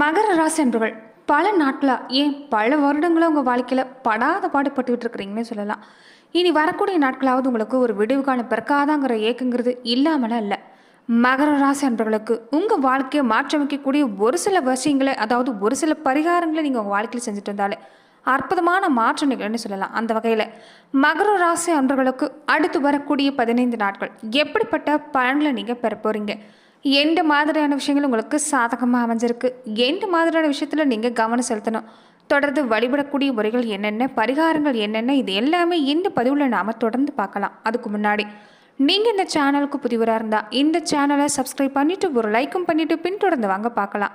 மகர ராசி அன்பர்கள் பல நாட்களாக ஏன் பல வருடங்களாக உங்கள் வாழ்க்கையில் படாத பாடுபட்டுக்கிட்டு இருக்கிறீங்கன்னு சொல்லலாம். இனி வரக்கூடிய நாட்களாவது உங்களுக்கு ஒரு விடிவு காலம் பிறக்காதாங்கிற ஏக்கங்கிறது இல்லாமலாம் இல்லை. மகர ராசி அன்பர்களுக்கு உங்கள் வாழ்க்கையை மாற்றமைக்கக்கூடிய ஒரு சில விஷயங்களை அதாவது ஒரு சில பரிகாரங்களை நீங்கள் உங்கள் வாழ்க்கையில் செஞ்சுட்டு வந்தாலே அற்புதமான மாற்றம் நிகழ்ன்னு சொல்லலாம். அந்த வகையில் மகர ராசி அன்பர்களுக்கு அடுத்து வரக்கூடிய பதினைந்து நாட்கள் எப்படிப்பட்ட பலன்களை நீங்கள் பெற போகிறீங்க எந்த மாதிரியான விஷயங்கள் உங்களுக்கு சாதகமாக அமைஞ்சிருக்கு. எந்த மாதிரியான விஷயத்தில் நீங்கள் கவனம் செலுத்தணும். தொடர்ந்து வழிபடக்கூடிய முறைகள் என்னென்ன பரிகாரங்கள் என்னென்ன இது எல்லாமே இந்த பதிவில் நாம் தொடர்ந்து பார்க்கலாம். அதுக்கு முன்னாடி நீங்கள் இந்த சேனலுக்கு புதிவராக இருந்தால் இந்த சேனலை சப்ஸ்கிரைப் பண்ணிவிட்டு ஒரு லைக்கும் பண்ணிவிட்டு பின்தொடர்ந்து வாங்க பார்க்கலாம்.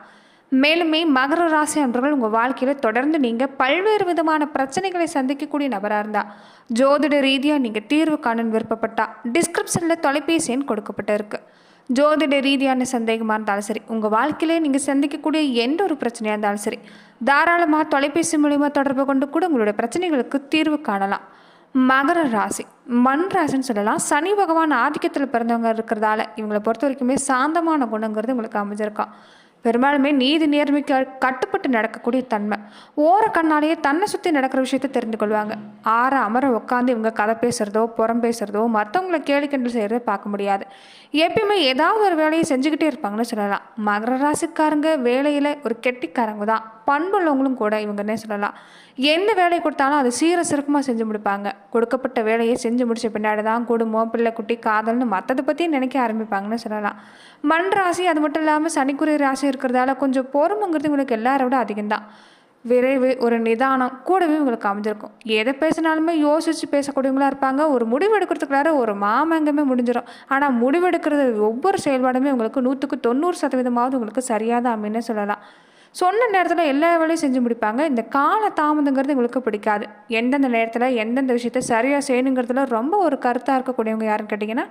மேலுமே மகர ராசி அன்றர்கள் உங்கள் வாழ்க்கையில் தொடர்ந்து நீங்கள் பல்வேறு விதமான பிரச்சனைகளை சந்திக்கக்கூடிய நபராக இருந்தால் ஜோதிட ரீதியாக நீங்கள் தீர்வு காணும் விருப்பப்பட்டால் டிஸ்கிரிப்ஷனில் தொலைபேசி எண் கொடுக்கப்பட்டிருக்கு. ஜோதிட ரீதியான சந்தேகமாக இருந்தாலும் சரி உங்கள் வாழ்க்கையிலே நீங்கள் சந்திக்கக்கூடிய எந்த ஒரு பிரச்சனையாக இருந்தாலும் சரி தாராளமாக தொலைபேசி மூலிமா தொடர்பு கொண்டு கூட உங்களுடைய பிரச்சனைகளுக்கு தீர்வு காணலாம். மகர ராசி மண் ராசின்னு சொல்லலாம். சனி பகவான் ஆதிக்கத்தில் பிறந்தவங்க இருக்கிறதால இவங்களை பொறுத்த வரைக்குமே சாந்தமான குணங்கிறது உங்களுக்கு அமைஞ்சிருக்கான் பெரும்பாலுமே நீதி நேர்மைக்கு கட்டுப்பட்டு நடக்கக்கூடிய தன்மை. ஓர கண்ணாலேயே தன்னை சுற்றி நடக்கிற விஷயத்தை தெரிந்து கொள்வாங்க. ஆற அமர உட்காந்து இவங்க கதை பேசுகிறதோ புறம் பேசுகிறதோ மற்றவங்களை கேலி கிண்டல் செய்கிறத பார்க்க முடியாது. எப்பயுமே ஏதாவது ஒரு வேலையை செஞ்சுக்கிட்டே இருப்பாங்கன்னு சொல்லலாம். மகர ராசிக்காரங்க வேலையில் ஒரு கெட்டிக்காரங்க தான். பண்புள்ளவங்களும் கூட இவங்கன்னே சொல்லலாம். எந்த வேலை கொடுத்தாலும் அது சீர சிறப்புமாக செஞ்சு முடிப்பாங்க. கொடுக்கப்பட்ட வேலையை செஞ்சு முடிச்ச பின்னாடி தான் குடும்பம் பிள்ளை குட்டி காதல்னு மற்றதை பற்றியும் நினைக்க ஆரம்பிப்பாங்கன்னு சொல்லலாம். மண் ராசி அது மட்டும் இல்லாமல் சனிக்குரிய ராசி இருக்கிறதால கொஞ்சம் பொறுமைங்கிறது உங்களுக்கு எல்லாரை விட அதிகம்தான். விரைவு ஒரு நிதானம் கூடவே உங்களுக்கு அமைஞ்சிருக்கும். எதை பேசினாலுமே யோசித்து பேசக்கூடியவங்களா இருப்பாங்க. ஒரு முடிவு எடுக்கிறதுக்குள்ளார ஒரு மாமங்கமே முடிஞ்சிடும் ஆனால் முடிவெடுக்கிறது ஒவ்வொரு செயல்பாடுமே உங்களுக்கு நூற்றுக்கு தொண்ணூறு சதவீதமாவது உங்களுக்கு சரியாக தான் அமைன்னு சொல்லலாம். சொன்ன நேரத்தில் எல்லா வேலையும் செஞ்சு முடிப்பாங்க. இந்த கால தாமதங்கிறது உங்களுக்கு பிடிக்காது. எந்தெந்த நேரத்தில் எந்தெந்த விஷயத்த சரியாக செய்யணுங்கிறதுல ரொம்ப ஒரு கருத்தாக இருக்கக்கூடியவங்க யாருன்னு கேட்டிங்கன்னா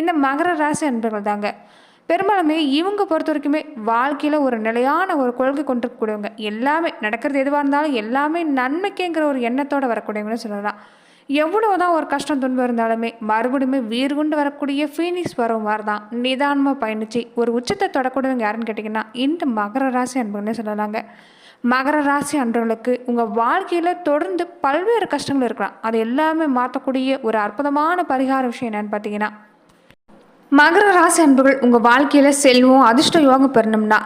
இந்த மகர ராசி அன்பர்கள் தாங்க. பெரும்பாலுமே இவங்க பொறுத்த வரைக்குமே வாழ்க்கையில் ஒரு நிலையான ஒரு கொள்கை கொண்டிருக்கக்கூடியவங்க. எல்லாமே நடக்கிறது எதுவாக இருந்தாலும் எல்லாமே நன்மைக்குங்கிற ஒரு எண்ணத்தோடு வரக்கூடியவங்கன்னு சொல்லலாம். எவ்வளோ தான் ஒரு கஷ்டம் துன்பம் இருந்தாலுமே மறுபடியுமே வீர் கொண்டு வரக்கூடிய ஃபீனிக்ஸ் வர மாதிரி தான். நிதானமாக பயணித்து ஒரு உச்சத்தை தொடக்கூடியவங்க யாருன்னு கேட்டிங்கன்னா இந்த மகர ராசி அன்புன்னே சொல்லலாங்க. மகர ராசி அன்றவர்களுக்கு உங்கள் வாழ்க்கையில் தொடர்ந்து பல்வேறு கஷ்டங்கள் இருக்கலாம். அது எல்லாமே மாற்றக்கூடிய ஒரு அற்புதமான பரிகார விஷயம் என்னென்னு பார்த்தீங்கன்னா மகர ராசி அன்புகள் உங்கள் வாழ்க்கையில் செல்வம் அதிர்ஷ்ட யோகம் பெறணும்னா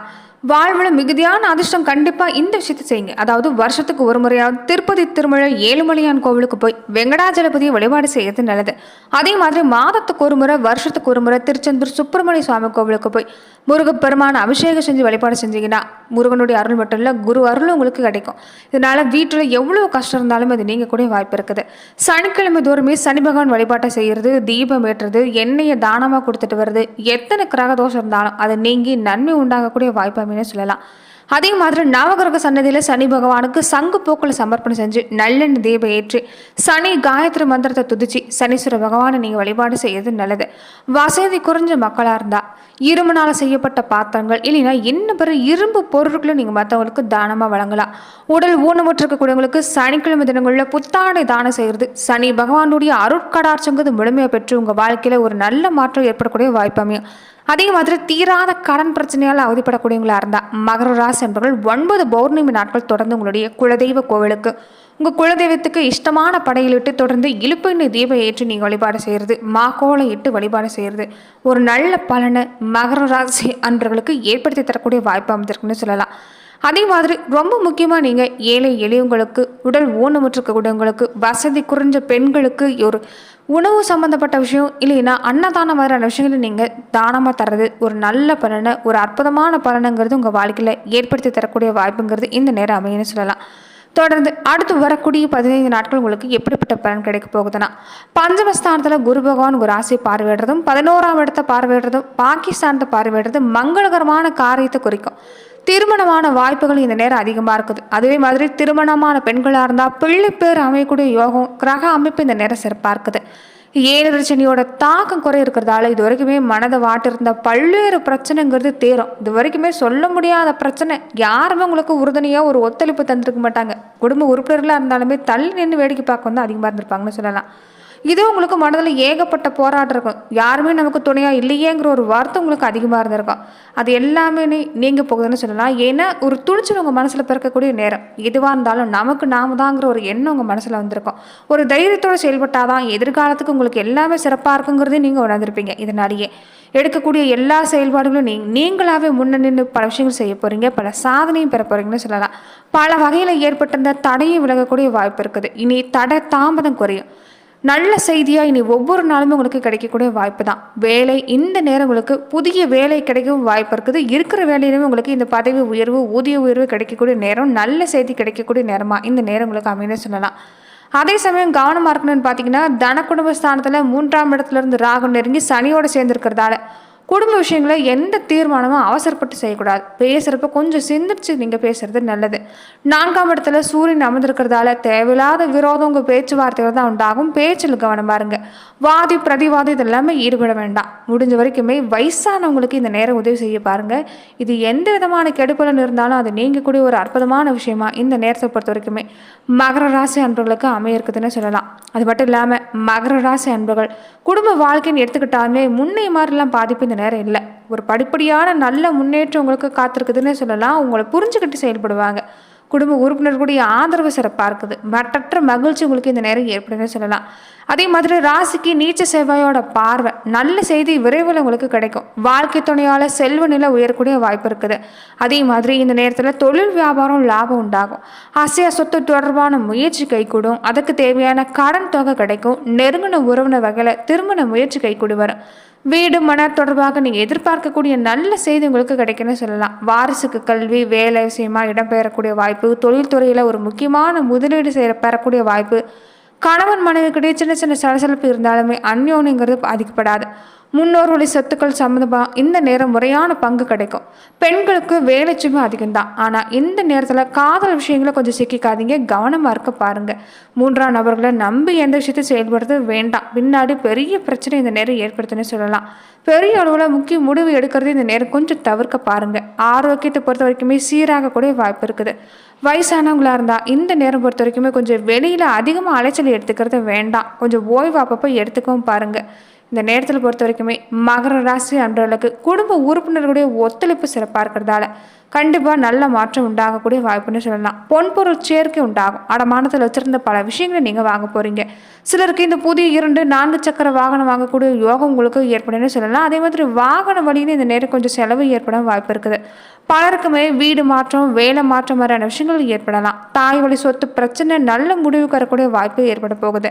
வாழ்வில் மிகுதியான அதிர்ஷ்டம் கண்டிப்பாக இந்த விஷயத்தை செய்யுங்க. அதாவது வருஷத்துக்கு ஒரு முறையாவது திருப்பதி திருமழை ஏழுமலையான் கோவிலுக்கு போய் வெங்கடாஜலபதியை வழிபாடு செய்யறது நல்லது. அதே மாதிரி மாதத்துக்கு ஒரு முறை வருஷத்துக்கு ஒரு முறை திருச்செந்தூர் சுப்பிரமணிய சுவாமி கோவிலுக்கு போய் முருகப்பெருமான அபிஷேகம் செஞ்சு வழிபாடு செஞ்சீங்கன்னா முருகனுடைய அருள் மட்டும் இல்லை குரு அருளும் உங்களுக்கு கிடைக்கும். இதனால் வீட்டில் எவ்வளோ கஷ்டம் இருந்தாலும் அது நீங்கள் கூட வாய்ப்பு இருக்குது. சனிக்கிழமை தோறுமே சனி பகவான் வழிபாட்டை செய்கிறது தீபம் ஏற்றுறது எண்ணெயை தானமாக கொடுத்துட்டு வருது எத்தனை கிரக தோஷம் இருந்தாலும் அது நீங்கி நன்மை உண்டாகக்கூடிய வாய்ப்பு அப்படின்னு சொல்லலாம். அதே மாதிரி நவகிரக சன்னதியில் சனி பகவானுக்கு சங்கு பூக்களை சமர்ப்பணம் செஞ்சு நல்லெண்ணெய் தீபம் ஏற்றி சனி காயத்ரி மந்திரத்தை துதிச்சு சனீஸ்வர பகவானை நீங்கள் வழிபாடு செய்யறது நல்லது. வசதி குறைஞ்ச மக்களாக இருந்தால் இரும்புனால் செய்யப்பட்ட பாத்திரங்கள் இல்லைன்னா என்ன பிற இரும்பு பொருட்களை நீங்கள் மற்றவங்களுக்கு தானமாக வழங்கலாம். உடல் ஊனமுற்றிருக்கக்கூடியவங்களுக்கு சனிக்கிழமை தினங்களில் புத்தாடை தானம் செய்கிறது சனி பகவானுடைய அருட்கடாட்சங்கிறது முழுமையாக பெற்று உங்கள் வாழ்க்கையில் ஒரு நல்ல மாற்றம் ஏற்படக்கூடிய வாய்ப்பு அமையும். அதே மாதிரி தீராத கடன் பிரச்சனையால் அவதிப்படக்கூடியவங்களாக இருந்தால் மகர ராசி என்பவர்கள் ஒன்பது பௌர்ணமி நாட்கள் தொடர்ந்து உங்களுடைய குலதெய்வ கோவிலுக்கு உங்கள் குலதெய்வத்துக்கு இஷ்டமான படையிலிட்டு தொடர்ந்து இழுப்பெண்ணெய் தீபம் ஏற்றி நீங்கள் வழிபாடு செய்கிறது மாக்கோளை இட்டு வழிபாடு செய்கிறது ஒரு நல்ல பலனை மகர ராசி அன்பர்களுக்கு ஏற்படுத்தி தரக்கூடிய வாய்ப்பு அமைந்திருக்குன்னு சொல்லலாம். அதே மாதிரி ரொம்ப முக்கியமாக நீங்கள் ஏழை எளியவங்களுக்கு உடல் ஊனமுற்றிருக்கக்கூடியவங்களுக்கு வசதி குறைஞ்ச பெண்களுக்கு ஒரு உணவு சம்மந்தப்பட்ட விஷயம் இல்லைன்னா அன்னதானம் மாதிரியான விஷயங்களை நீங்கள் தானமாக தர்றது ஒரு நல்ல பலனை ஒரு அற்புதமான பலனுங்கிறது உங்கள் வாழ்க்கையில் ஏற்படுத்தி தரக்கூடிய வாய்ப்புங்கிறது இந்த நேரம் அமையன்னு சொல்லலாம். தொடர்ந்து அடுத்து வரக்கூடிய பதினைந்து நாட்கள் உங்களுக்கு எப்படிப்பட்ட பலன் கிடைக்க போகுதுன்னா பஞ்சமஸ்தானத்தில் குரு பகவான் ஒரு ராசியை பார்வையிடுறதும் பதினோராம் இடத்தை பார்வையிடுறதும் பாகிஸ்தானத்தை பார்வையிடுறதும் மங்களகரமான காரியத்தை குறிக்கும். திருமணமான வாய்ப்புகள் இந்த நேரம் அதிகமாக இருக்குது. அதே மாதிரி திருமணமான பெண்களாக இருந்தால் பிள்ளை பேர் அமையக்கூடிய யோகம் கிரக அமைப்பு இந்த நேரம் சிறப்பாக இருக்குது. ஏழு சனியோட தாக்கம் குறை இருக்கிறதால இது வரைக்குமே மனதை வாட்டிருந்த பல்வேறு பிரச்சனைங்கிறது தேரும். இது வரைக்குமே சொல்ல முடியாத பிரச்சனை. யாருமே உங்களுக்கு உறுதுணையாக ஒரு ஒத்துழைப்பு தந்திருக்க மாட்டாங்க. குடும்ப உறுப்பினர்களாக இருந்தாலுமே தள்ளி நின்று வேடிக்கை பார்க்க வந்து அதிகமாக இருந்திருப்பாங்கன்னு சொல்லலாம். இது உங்களுக்கு மனதில் ஏகப்பட்ட போராட்டம் இருக்கும். யாருமே நமக்கு துணையாக இல்லையேங்கிற ஒரு வார்த்தை உங்களுக்கு அதிகமாக இருந்திருக்கும். அது எல்லாமே நீ நீங்கள் போகுதுன்னு சொல்லலாம். ஏன்னா ஒரு துணிச்சல் உங்கள் மனசில் பிறக்கக்கூடிய நேரம். எதுவாக இருந்தாலும் நமக்கு நாம தாங்கிற ஒரு எண்ணம் உங்கள் மனசில் வந்திருக்கும். ஒரு தைரியத்தோடு செயல்பட்டால் தான் எதிர்காலத்துக்கு உங்களுக்கு எல்லாமே சிறப்பாக இருக்குங்கிறதே நீங்கள் உணர்ந்திருப்பீங்க. இதனாலேயே எடுக்கக்கூடிய எல்லா செயல்பாடுகளும் நீ நீங்களாகவே முன்ன நின்று பல விஷயங்கள் செய்ய போகிறீங்க பல சாதனையும் பெற போகிறீங்கன்னு சொல்லலாம். பல வகையில் ஏற்பட்டிருந்த தடையும் விலகக்கூடிய வாய்ப்பு இருக்குது. இனி தடை தாமதம் குறையும். நல்ல செய்தியாக இனி ஒவ்வொரு நாளுமே உங்களுக்கு கிடைக்கக்கூடிய வாய்ப்பு தான் வேலை இந்த நேரம் உங்களுக்கு புதிய வேலை கிடைக்கவும் வாய்ப்பு இருக்குது. இருக்கிற வேலையிலுமே உங்களுக்கு இந்த பதவி உயர்வு ஊதிய உயர்வு கிடைக்கக்கூடிய நேரம் நல்ல செய்தி கிடைக்கக்கூடிய நேரமாக இந்த நேரம் உங்களுக்கு அமைன்னு சொல்லலாம். அதே சமயம் கவனமாக இருக்கணும்னு பார்த்தீங்கன்னா தன குடும்ப ஸ்தானத்தில் மூன்றாம் இடத்துல இருந்து ராகு நெருங்கி சனியோடு சேர்ந்துருக்கிறதால குடும்ப விஷயங்களை எந்த தீர்மானமும் அவசரப்பட்டு செய்யக்கூடாது. பேசுகிறப்ப கொஞ்சம் சிந்திச்சு நீங்கள் பேசுறது நல்லது. நான்காம் இடத்துல சூரியன் அமர்ந்திருக்கிறதால தேவையில்லாத விரோதம் உங்கள் பேச்சுவார்த்தைகள் தான் உண்டாகும். பேச்சில் கவனம் பாருங்க. வாதி பிரதிவாதி இதெல்லாமே ஈடுபட வேண்டாம். முடிஞ்ச வரைக்குமே வயசானவங்களுக்கு இந்த நேரம் உதவி செய்ய பாருங்க. இது எந்த விதமான கெடுப்பலன் இருந்தாலும் அது நீங்கள் கூடிய ஒரு அற்புதமான விஷயமா இந்த நேரத்தை பொறுத்த வரைக்குமே. மகர ராசி அன்பர்களுக்கு அமைய இருக்குதுன்னு சொல்லலாம். அது மட்டும் இல்லாமல் மகர ராசி அன்பர்கள் குடும்ப வாழ்க்கைன்னு எடுத்துக்கிட்டாலுமே முன்னைய மாதிரிலாம் பாதிப்பு இந்த நேரம் இல்லை. ஒரு படிப்படியான நல்ல முன்னேற்றம் உங்களுக்கு காத்திருக்குதுன்னு சொல்லலாம். உங்களை புரிஞ்சுக்கிட்டு செயல்படுவாங்க. குடும்ப உறுப்பினர்களுடைய ஆதரவு சிறப்பாக இருக்குது. மற்றற்ற மகிழ்ச்சி உங்களுக்கு இந்த நேரம் ஏற்படுதுன்னு சொல்லலாம். அதே மாதிரி ராசிக்கு நீச்ச செவ்வாயோட பார்வை. நல்ல செய்தி விரைவில் உங்களுக்கு கிடைக்கும். வாழ்க்கை துணையால் செல்வ நிலை உயரக்கூடிய வாய்ப்பு இருக்குது. அதே மாதிரி இந்த நேரத்தில் தொழில் வியாபாரம் லாபம் உண்டாகும். அசைய சொத்து தொடர்பான முயற்சி கைகூடும். அதுக்கு தேவையான கடன் தொகை கிடைக்கும். நெருங்கின உறவின வகையில் திருமண முயற்சி கைகூடி வரும். வீடு மன தொடர்பாக நீங்கள் எதிர்பார்க்கக்கூடிய நல்ல செய்தி உங்களுக்கு கிடைக்குன்னு சொல்லலாம். வாரிசுக்கு கல்வி வேலை விஷயமா இடம்பெயரக்கூடிய வாய்ப்பு தொழில்துறையில் ஒரு முக்கியமான முதலீடு செய்ய பெறக்கூடிய வாய்ப்பு. கணவன் மனைவிக்கிடையே சின்ன சின்ன சலசலப்பு இருந்தாலுமே அந்யோன்யங்கிறது பாதிக்கப்படாது. முன்னோர்களுடைய சொத்துக்கள் சம்மந்தமாக இந்த நேரம் முறையான பங்கு கிடைக்கும். பெண்களுக்கு வேலை சுமை அதிகம்தான். ஆனால் இந்த நேரத்தில் காதல் விஷயங்களை கொஞ்சம் சிக்கிக்காதீங்க. கவனமாக இருக்க பாருங்கள் மூன்றாம் நபர்களை நம்பி எந்த விஷயத்தையும் செயல்படுறது வேண்டாம். பின்னாடி பெரிய பிரச்சனை இந்த நேரம் ஏற்படுத்துன்னு சொல்லலாம். பெரிய அளவில் முக்கிய முடிவு எடுக்கிறது இந்த நேரம் கொஞ்சம் தவிர்க்க பாருங்கள் ஆரோக்கியத்தை பொறுத்த வரைக்குமே சீராகக்கூடிய வாய்ப்பு இருக்குது. வயசானவங்களாக இருந்தால் இந்த நேரம் பொறுத்த வரைக்குமே கொஞ்சம் வெளியில் அதிகமாக அலைச்சல் எடுத்துக்கிறது வேண்டாம். கொஞ்சம் ஓய்வு அப்பப்போ எடுத்துக்கவும் பாருங்கள் இந்த நேரத்தில் பொறுத்த வரைக்குமே மகர ராசி அன்றவர்களுக்கு குடும்ப உறுப்பினர்களுடைய ஒத்துழைப்பு சிறப்பாக இருக்கிறதால கண்டிப்பாக நல்ல மாற்றம் உண்டாகக்கூடிய வாய்ப்புன்னு சொல்லலாம். பொன்பொருள் சேர்க்கை உண்டாகும். அடமானத்தில் வச்சுருந்த பல விஷயங்களை நீங்கள் வாங்க போகிறீங்க சிலருக்கு இந்த புதிய இரண்டு நான்கு சக்கர வாகனம் வாங்கக்கூடிய யோகம் உங்களுக்கு ஏற்படும்னு சொல்லலாம். அதே மாதிரி வாகன வழியில் இந்த நேரம் கொஞ்சம் செலவு ஏற்பட வாய்ப்பு இருக்குது. பலருக்குமே வீடு மாற்றம் வேலை மாற்றம் மாதிரியான விஷயங்கள் ஏற்படலாம். தாய் வழி சொத்து பிரச்சனை நல்ல முடிவு வரக்கூடிய வாய்ப்பு ஏற்பட போகுது.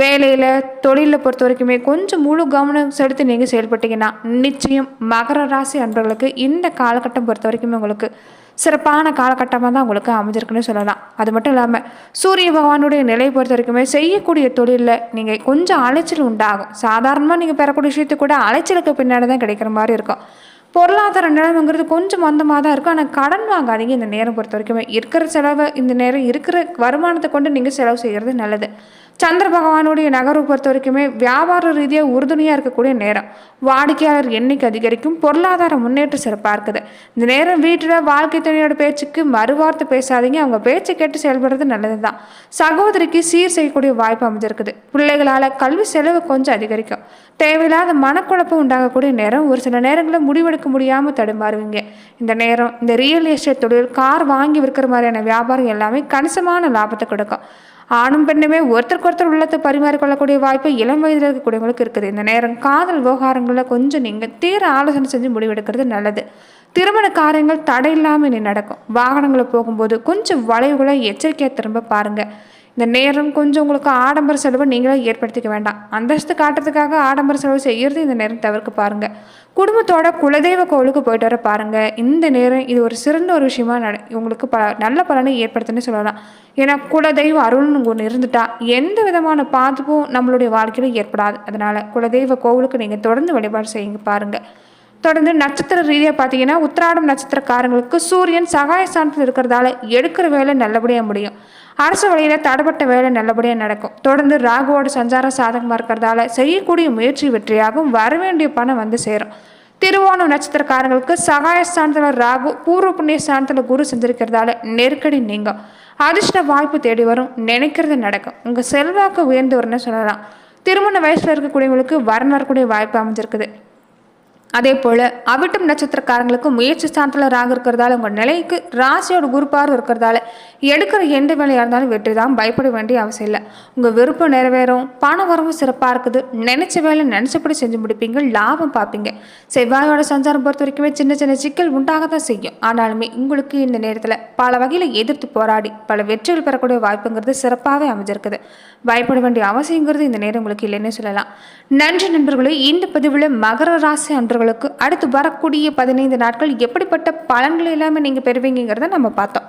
வேலையில் தொழிலை பொறுத்த வரைக்குமே கொஞ்சம் முழு கவனம் செலுத்தி நீங்கள் செயல்பட்டீங்கன்னா நிச்சயம் மகர ராசி அன்பர்களுக்கு இந்த காலகட்டம் பொறுத்த வரைக்குமே உங்களுக்கு சிறப்பான காலகட்டமாக தான் உங்களுக்கு அமைஞ்சிருக்குன்னு சொல்லலாம். அது மட்டும் இல்லாமல் சூரிய பகவானுடைய நிலையை பொறுத்த வரைக்குமே செய்யக்கூடிய தொழிலில் நீங்கள் கொஞ்சம் அலைச்சல் உண்டாகும். சாதாரணமாக நீங்கள் பெறக்கூடிய விஷயத்து கூட அலைச்சலுக்கு பின்னாடி தான் கிடைக்கிற மாதிரி இருக்கும். பொருளாதார நிலைமைங்கிறது கொஞ்சம் மந்தமாக தான் இருக்கும். ஆனால் கடன் வாங்காதீங்க. இந்த நேரம் பொறுத்த வரைக்குமே இருக்கிற செலவை இந்த நேரம் இருக்கிற வருமானத்தை கொண்டு நீங்கள் செலவு செய்கிறது நல்லது. சந்திர பகவானுடைய நகர்வு பொறுத்த வரைக்குமே வியாபார ரீதியாக உறுதுணையாக இருக்கக்கூடிய நேரம். வாடிக்கையாளர் எண்ணிக்கை அதிகரிக்கும் பொருளாதார முன்னேற்றம் சிறப்பாக இருக்குது. இந்த நேரம் வீட்டில் வாழ்க்கை துணையோட பேச்சுக்கு மறுவார்த்தை பேசாதீங்க. அவங்க பேச்சை கேட்டு செயல்படுறது நல்லது தான் சகோதரிக்கு சீர் செய்யக்கூடிய வாய்ப்பு அமைஞ்சிருக்குது. பிள்ளைகளால் கல்வி செலவு கொஞ்சம் அதிகரிக்கும். தேவையில்லாத மனக்குழப்பம் உண்டாகக்கூடிய நேரம் ஒரு சில நேரங்களில் முடிவெடுக்க முடியாமல் தடுமாறுவீங்க. இந்த நேரம் இந்த ரியல் எஸ்டேட் தொழில் கார் வாங்கி விற்கிற மாதிரியான வியாபாரம் எல்லாமே கணிசமான லாபத்தை கொடுக்கும். ஆணும் பெண்ணுமே ஒருத்தருக்கு ஒருத்தர் உள்ளத்தை பரிமாறிக்கொள்ளக்கூடிய வாய்ப்பு இளம் வயதில் இருக்கக்கூடியவங்களுக்கு இருக்குது. இந்த நேரம் காதல் விவகாரங்களில் கொஞ்சம் நீங்கள் தீர ஆலோசனை செஞ்சு முடிவெடுக்கிறது நல்லது. திருமண காரியங்கள் தடையில்லாமல் இனி நடக்கும். வாகனங்களை போகும்போது கொஞ்சம் வளைவுகளை எச்சரிக்கையாக திரும்ப பாருங்கள் இந்த நேரம் கொஞ்சம் உங்களுக்கு ஆடம்பர செலவு நீங்களே ஏற்படுத்திக்க வேண்டாம். அந்தஸ்து காட்டுறதுக்காக ஆடம்பர செலவு செய்கிறது இந்த நேரம் தவிர்க்க பாருங்கள் குடும்பத்தோட குலதெய்வ கோவிலுக்கு போயிட்டு வர பாருங்கள் இந்த நேரம் இது ஒரு சிறந்த ஒரு விஷயமா நட உங்களுக்கு ப நல்ல பலனை ஏற்படுத்துன்னு சொல்லலாம். ஏன்னா குலதெய்வ அருள்னு ஒன்று இருந்துட்டா எந்த விதமான பாதிப்பும் நம்மளுடைய வாழ்க்கையில் ஏற்படாது. அதனால் குலதெய்வ கோவிலுக்கு நீங்கள் தொடர்ந்து வழிபாடு செய்யுங்க பாருங்கள் தொடர்ந்து நட்சத்திர ரீதியாக பார்த்தீங்கன்னா உத்திராடம் நட்சத்திரக்காரங்களுக்கு சூரியன் சகாய ஸ்தானத்தில் இருக்கிறதால எடுக்கிற வேலை நல்லபடியாக முடியும். அரசு வழியில் தடைப்பட்ட வேலை நல்லபடியாக நடக்கும். தொடர்ந்து ராகுவோட சஞ்சார சாதகமாக இருக்கிறதால செய்யக்கூடிய முயற்சி வெற்றியாகும் வரவேண்டிய பணம் வந்து சேரும். திருவோணம் நட்சத்திரக்காரங்களுக்கு சகாய ஸ்தானத்தில் ராகு பூர்வ புண்ணிய ஸ்தானத்தில் குரு செஞ்சிருக்கிறதால நெருக்கடி நீங்கும். அதிர்ஷ்ட வாய்ப்பு தேடி வரும். நினைக்கிறது நடக்கும். உங்கள் செல்வாக்கு உயர்ந்து வரும்னு சொல்லலாம். திருமண வயசில் இருக்கக்கூடியவங்களுக்கு வரன் வரக்கூடிய வாய்ப்பு அமைஞ்சிருக்குது. அதே போல் அவிட்டம் நட்சத்திரக்காரங்களுக்கு முயற்சி ஸ்தானத்தில் ராகு இருக்கிறதால உங்கள் நிலைக்கு ராசியோட குருப்பார்வை இருக்கிறதால எடுக்கிற எந்த வேலையாக இருந்தாலும் வெற்றி தான். பயப்பட வேண்டிய அவசியம் இல்லை. உங்கள் விருப்பம் நிறைவேறும். பண வரவும் சிறப்பாக இருக்குது. நினச்ச வேலை நினச்சபடி செஞ்சு முடிப்பீங்க. லாபம் பார்ப்பீங்க. செவ்வாயோட சஞ்சாரம் பொறுத்த வரைக்குமே சின்ன சின்ன சிக்கல் உண்டாக தான் செய்யும். ஆனாலுமே உங்களுக்கு இந்த நேரத்தில் பல வகையில் எதிர்த்து போராடி பல வெற்றிகள் பெறக்கூடிய வாய்ப்புங்கிறது சிறப்பாகவே அமைஞ்சிருக்குது. பயப்பட வேண்டிய அவசியங்கிறது இந்த நேரம் உங்களுக்கு இல்லைன்னே சொல்லலாம். நன்றி நண்பர்களே இந்த பதிவில் மகர ராசி அன்றர்களுக்கு அடுத்து வரக்கூடிய பதினைந்து நாட்கள் எப்படிப்பட்ட பலன்கள் எல்லாமே நீங்கள் பெறுவீங்கிறத நம்ம பார்த்தோம்.